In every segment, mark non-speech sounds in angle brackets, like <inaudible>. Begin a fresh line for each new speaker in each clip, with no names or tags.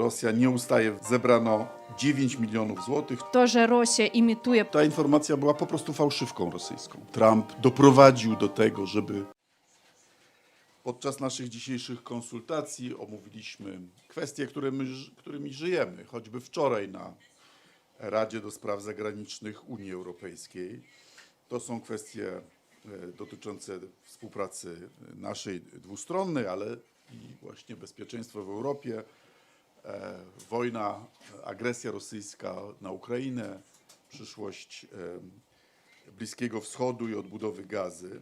Rosja nie ustaje, zebrano 9 milionów złotych.
To, że Rosja imituje
Ta informacja była po prostu fałszywką rosyjską. Trump doprowadził do tego, żeby. Podczas naszych dzisiejszych konsultacji omówiliśmy kwestie, którymi, którymi żyjemy. Choćby wczoraj na Radzie do Spraw Zagranicznych Unii Europejskiej. To są kwestie e, dotyczące współpracy naszej dwustronnej, ale i właśnie bezpieczeństwa w Europie, wojna, agresja rosyjska na Ukrainę, przyszłość e, Bliskiego Wschodu i odbudowy gazy.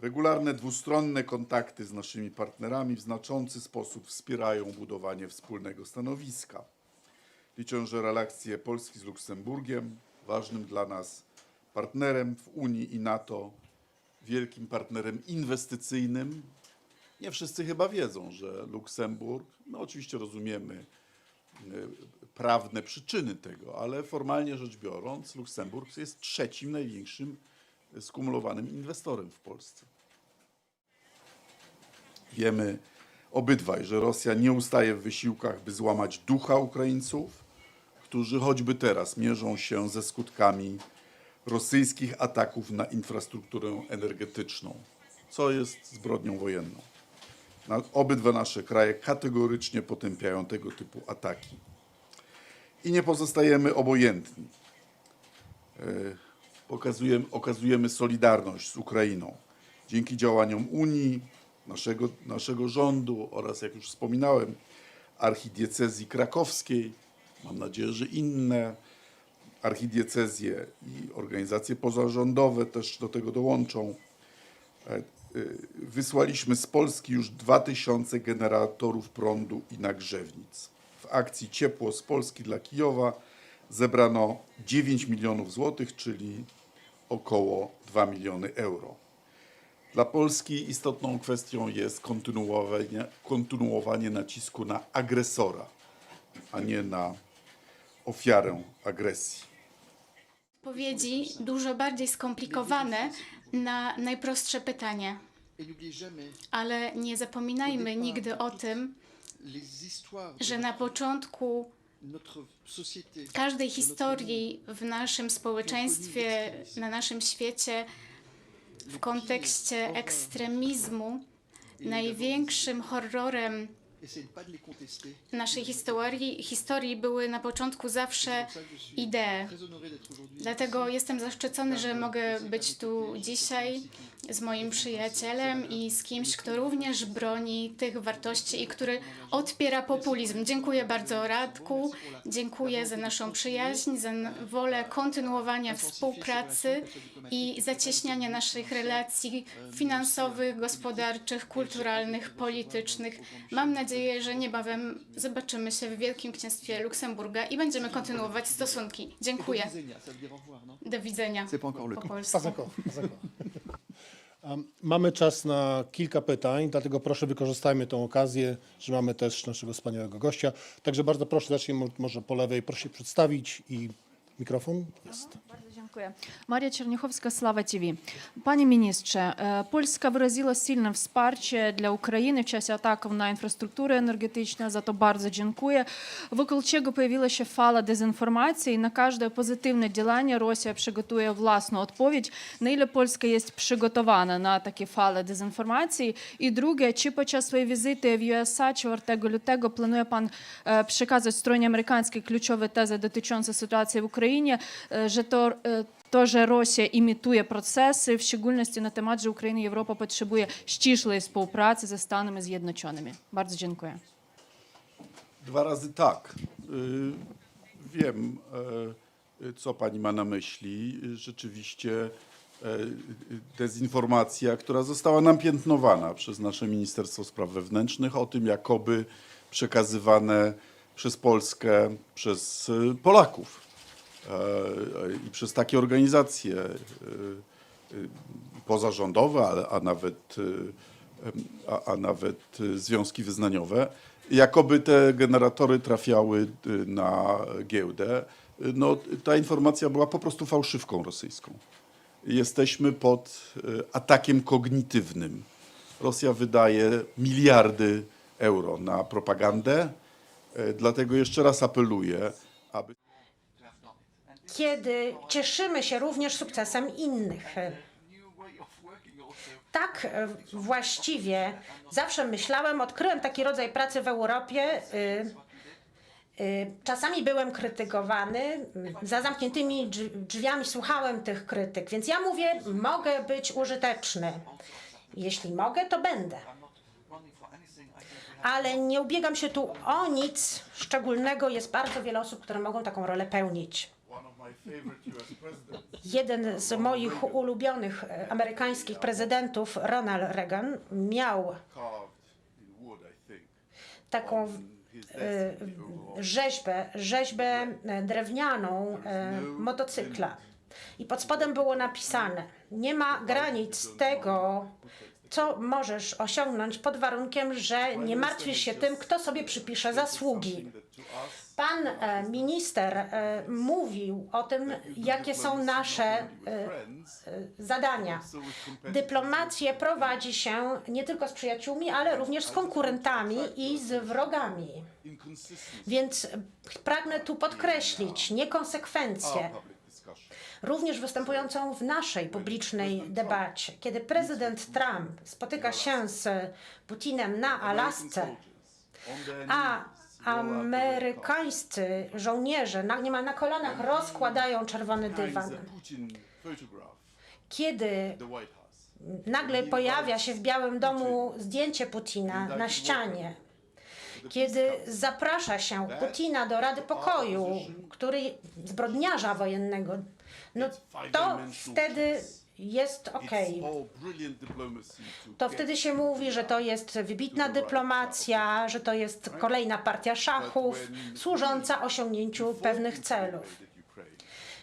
Regularne dwustronne kontakty z naszymi partnerami w znaczący sposób wspierają budowanie wspólnego stanowiska. Liczę, że relacje Polski z Luksemburgiem, ważnym dla nas partnerem w Unii i NATO, wielkim partnerem inwestycyjnym. Nie wszyscy chyba wiedzą, że Luksemburg, no oczywiście rozumiemy y, prawne przyczyny tego, ale formalnie rzecz biorąc, Luksemburg jest trzecim największym skumulowanym inwestorem w Polsce. Wiemy obydwaj, że Rosja nie ustaje w wysiłkach, by złamać ducha Ukraińców, którzy choćby teraz mierzą się ze skutkami rosyjskich ataków na infrastrukturę energetyczną, co jest zbrodnią wojenną. Na, obydwa nasze kraje kategorycznie potępiają tego typu ataki. I nie pozostajemy obojętni. E, Pokazujemy, okazujemy solidarność z Ukrainą. Dzięki działaniom Unii, naszego, naszego rządu oraz, jak już wspominałem, archidiecezji krakowskiej, mam nadzieję, że inne archidiecezje i organizacje pozarządowe też do tego dołączą. E, Wysłaliśmy z Polski już 2000 generatorów prądu i nagrzewnic. W akcji Ciepło z Polski dla Kijowa zebrano 9 milionów złotych, czyli około 2 miliony euro. Dla Polski istotną kwestią jest kontynuowanie, kontynuowanie nacisku na agresora, a nie na ofiarę agresji.
Odpowiedzi dużo bardziej skomplikowane na najprostsze pytanie. Ale nie zapominajmy nigdy o tym, że na początku każdej historii w naszym społeczeństwie, na naszym świecie, w kontekście ekstremizmu, największym horrorem
Contester.
naszej historii, historii były na początku zawsze
suis
idee. Dlatego jestem zaszczycony, że mogę być tu dzisiaj z moim przyjacielem i z kimś, kto również broni tych wartości i który odpiera populizm. Dziękuję bardzo Radku, dziękuję za naszą przyjaźń, za wolę kontynuowania współpracy. i zacieśniania naszych relacji finansowych, gospodarczych, kulturalnych, politycznych. Mam nadzieję, że niebawem zobaczymy się w Wielkim Księstwie Luksemburga i będziemy kontynuować stosunki. Dziękuję.
Do widzenia, le
Po polsku. <laughs>
Um, Mamy czas na kilka pytań, dlatego proszę wykorzystajmy tę okazję, że mamy też naszego wspaniałego gościa. Także bardzo proszę, zacznijmy może po lewej, proszę się przedstawić i mikrofon jest.
Дякую. Марія Черніховська, Слава ТВ. Пані міністре, е, Польська виразила сильне wsparcie для України в часі атаків на інфраструктуру енергетичну, за то дуже дякую. Вокруг чого появилася фала дезінформації, на кожне позитивне ділання Росія приготує власну відповідь. Наїля Польська є приготована на такі фали дезінформації? І друге, чи під час своєї візити в ЮСА 4 лютого планує пан е, приказати стройні американські ключові тези дотичонці ситуації в Україні, е, що то to, że Rosja imituje procesy, w szczególności na temat, że Ukraina i Europa potrzebuje ściślej współpracy ze Stanami Zjednoczonymi. Bardzo dziękuję.
Dwa razy tak. Wiem, co pani ma na myśli. Rzeczywiście dezinformacja, która została nam piętnowana przez nasze Ministerstwo Spraw Wewnętrznych o tym, jakoby przekazywane przez Polskę, przez Polaków i przez takie organizacje e, e, pozarządowe, a nawet e, a, nawet związki wyznaniowe, jakoby te generatory trafiały na giełdę. No, ta informacja była po prostu fałszywką rosyjską. Jesteśmy pod atakiem kognitywnym. Rosja wydaje miliardy euro na propagandę, Dlatego jeszcze raz apeluję, aby
kiedy cieszymy się również sukcesem innych. Tak e, właściwie zawsze myślałem, odkryłem taki rodzaj pracy w Europie. y, y, Czasami byłem krytykowany, y, za zamkniętymi drzwi- drzwiami słuchałem tych krytyk, więc ja mówię, mogę być użyteczny. Jeśli mogę, to będę. Ale nie ubiegam się tu o nic szczególnego. Jest bardzo wiele osób, które mogą taką rolę pełnić. Jeden z moich ulubionych e, amerykańskich prezydentów, Ronald Reagan, miał taką e, rzeźbę, rzeźbę e, drewnianą e, motocykla. I pod spodem było napisane: Nie ma granic tego, co możesz osiągnąć pod warunkiem, że nie martwisz się tym, kto sobie przypisze zasługi. Pan e, minister e, mówił o tym, jakie są nasze e, zadania. Dyplomację prowadzi się nie tylko z przyjaciółmi, ale również z konkurentami i z wrogami. Więc pragnę tu podkreślić niekonsekwencję, również występującą w naszej publicznej debacie. Kiedy prezydent Trump spotyka się z Putinem na Alasce, a amerykańscy żołnierze na, niemal na kolanach rozkładają czerwony dywan, kiedy nagle pojawia się w Białym Domu zdjęcie Putina na ścianie. Kiedy zaprasza się Putina do Rady Pokoju, który zbrodniarza wojennego, no to wtedy jest
diplomacy to
wtedy się mówi, że to jest wybitna dyplomacja, że to jest kolejna partia szachów służąca osiągnięciu pewnych celów.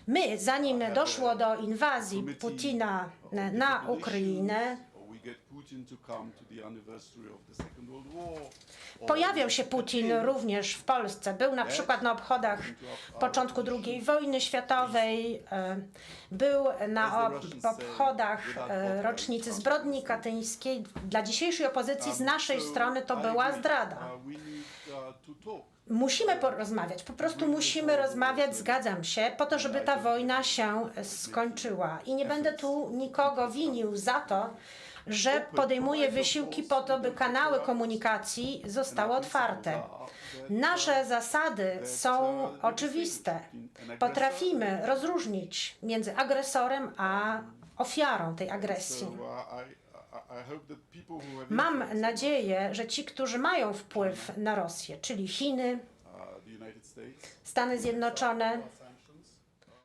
My, zanim doszło do inwazji Putina na Ukrainę, Pojawiał się Putin również w Polsce. Był na przykład na obchodach początku II wojny światowej, e, był na ob- obchodach e, rocznicy zbrodni katyńskiej. Dla dzisiejszej opozycji z naszej
So
strony to była zdrada.
Uh, uh.
Musimy porozmawiać, po prostu musimy rozmawiać, zgadzam się, po to, żeby ta wojna się skończyła. I nie będę tu nikogo winił za to, że podejmuje wysiłki po to, by kanały komunikacji zostały otwarte. Nasze zasady są oczywiste. Potrafimy rozróżnić między agresorem a ofiarą tej agresji. Mam nadzieję, że ci, którzy mają wpływ na Rosję, czyli Chiny, Stany Zjednoczone,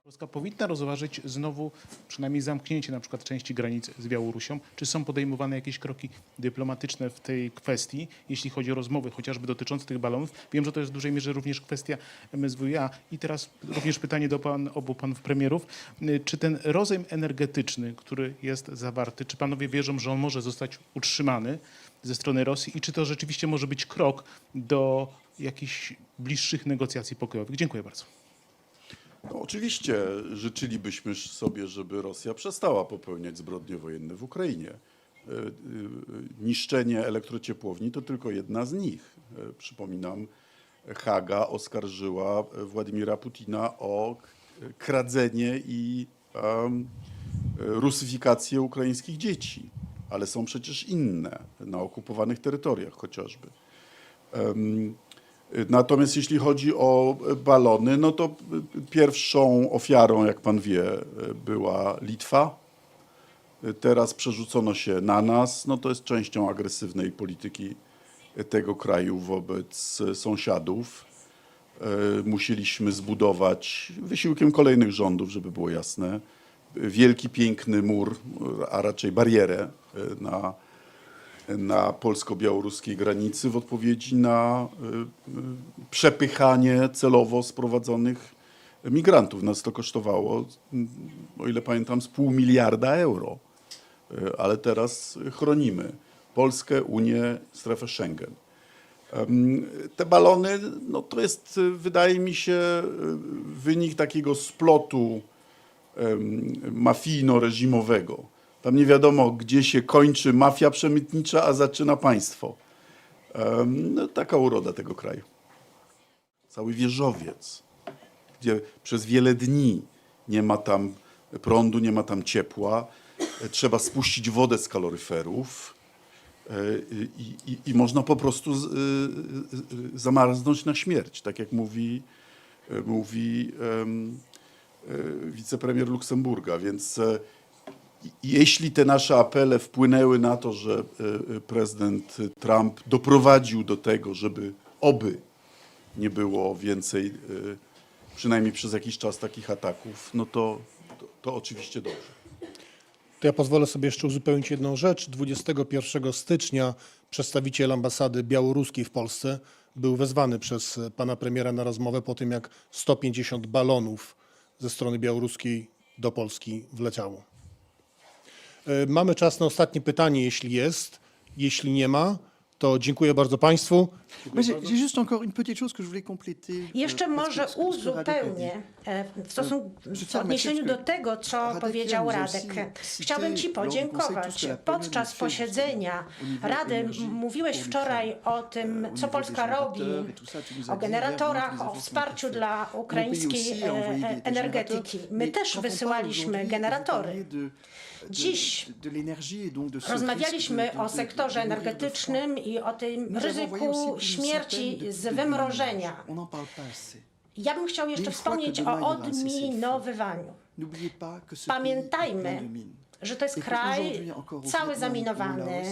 Polska powinna rozważyć znowu przynajmniej zamknięcie na przykład części granic z Białorusią. Czy są podejmowane jakieś kroki dyplomatyczne w tej kwestii, jeśli chodzi o rozmowy chociażby dotyczące tych balonów? Wiem, że to jest w dużej mierze również kwestia MSWiA. I teraz również pytanie do pan, obu panów premierów. Czy ten rozejm energetyczny, który jest zawarty, czy panowie wierzą, że on może zostać utrzymany ze strony Rosji i czy to rzeczywiście może być krok do jakichś bliższych negocjacji pokojowych? Dziękuję bardzo.
No, oczywiście życzylibyśmy sobie, żeby Rosja przestała popełniać zbrodnie wojenne w Ukrainie. E, e, Niszczenie elektrociepłowni to tylko jedna z nich. E, Przypominam, Haga oskarżyła Władimira Putina o kradzenie i em, rusyfikację ukraińskich dzieci. Ale są przecież inne na okupowanych terytoriach chociażby. Natomiast jeśli chodzi o balony, no to pierwszą ofiarą, jak pan wie, była Litwa. Teraz przerzucono się na nas. No to jest częścią agresywnej polityki tego kraju wobec sąsiadów. E, Musieliśmy zbudować wysiłkiem kolejnych rządów, żeby było jasne, wielki, piękny mur, a raczej barierę e, na na polsko-białoruskiej granicy w odpowiedzi na y, y, przepychanie celowo sprowadzonych migrantów. Nas to kosztowało, mm, o ile pamiętam, z pół miliarda euro. Y, Ale teraz chronimy Polskę, Unię, strefę Schengen. Te balony, no to jest, wydaje mi się, wynik takiego splotu mafijno-reżimowego. Tam nie wiadomo, gdzie się kończy mafia przemytnicza, a zaczyna państwo. No, taka uroda tego kraju. cały wieżowiec, gdzie przez wiele dni nie ma tam prądu, nie ma tam ciepła. E, Trzeba spuścić wodę z kaloryferów e, i, i, i można po prostu z, y, y, zamarznąć na śmierć, tak jak mówi, e, mówi e, wicepremier Luksemburga. Więc e, jeśli te nasze apele wpłynęły na to, że e, e, prezydent Trump doprowadził do tego, żeby oby nie było więcej, e, przynajmniej przez jakiś czas takich ataków, no to, to, to oczywiście dobrze.
To ja pozwolę sobie jeszcze uzupełnić jedną rzecz. 21 stycznia przedstawiciel ambasady białoruskiej w Polsce był wezwany przez pana premiera na rozmowę po tym, jak 150 balonów ze strony białoruskiej do Polski wleciało. E, Mamy czas na ostatnie pytanie, jeśli jest. Jeśli nie ma, to dziękuję bardzo Państwu.
Euh,
Jeszcze może uzupełnię e, w, stosunku, w odniesieniu do tego, co powiedział Radek. Chciałbym Ci podziękować. Podczas posiedzenia Rady mówiłeś wczoraj o tym, co Polska robi, o generatorach, o wsparciu dla ukraińskiej e, energetyki. My też wysyłaliśmy generatory. Dziś Rozmawialiśmy o sektorze energetycznym i o tym ryzyku śmierci z wymrożenia. Ja bym chciał jeszcze wspomnieć o odminowywaniu. Pamiętajmy, że to jest kraj cały zaminowany.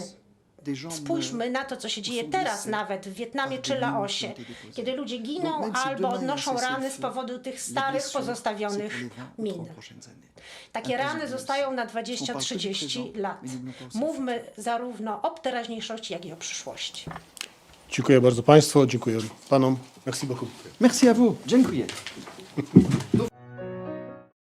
Spójrzmy na to, co się dzieje teraz nawet w Wietnamie czy Laosie, kiedy ludzie giną albo odnoszą rany z powodu tych starych, pozostawionych
pour les 20 ou
min.
30 prochaines années.
Takie rany zostają na
On parle que du
20-30
présent,
lat. Mówmy zarówno o teraźniejszości, jak i o przyszłości.
Dziękuję bardzo Państwu, dziękuję Panom. Merci beaucoup.
Merci à vous. Dziękuję.